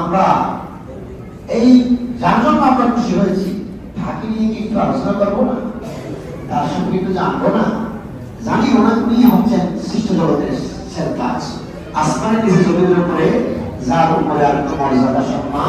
আমরা এই, যার জন্য আমরা খুশি হয়েছি, তাকে নিয়ে কি একটু আলোচনা করব না? তার সঙ্গে একটু জানব না? জানি ওনার উনি হচ্ছেন সৃষ্ট জগতের সেরতাজ আসমানের নিচে জমির উপরে যার উপরে আর মর্যাদা সম্মান।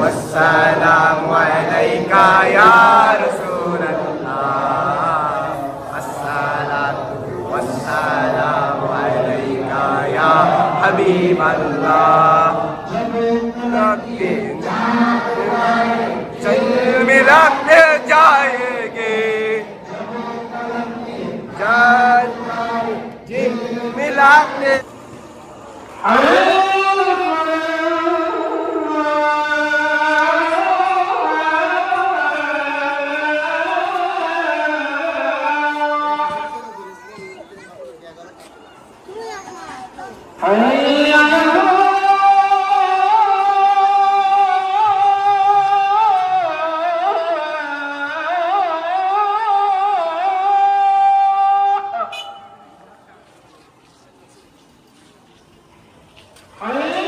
والسلام عليك يا رسول الله السلام والسلام عليك يا حبيب الله ربي چل ملت جائے گی جل ملت 아이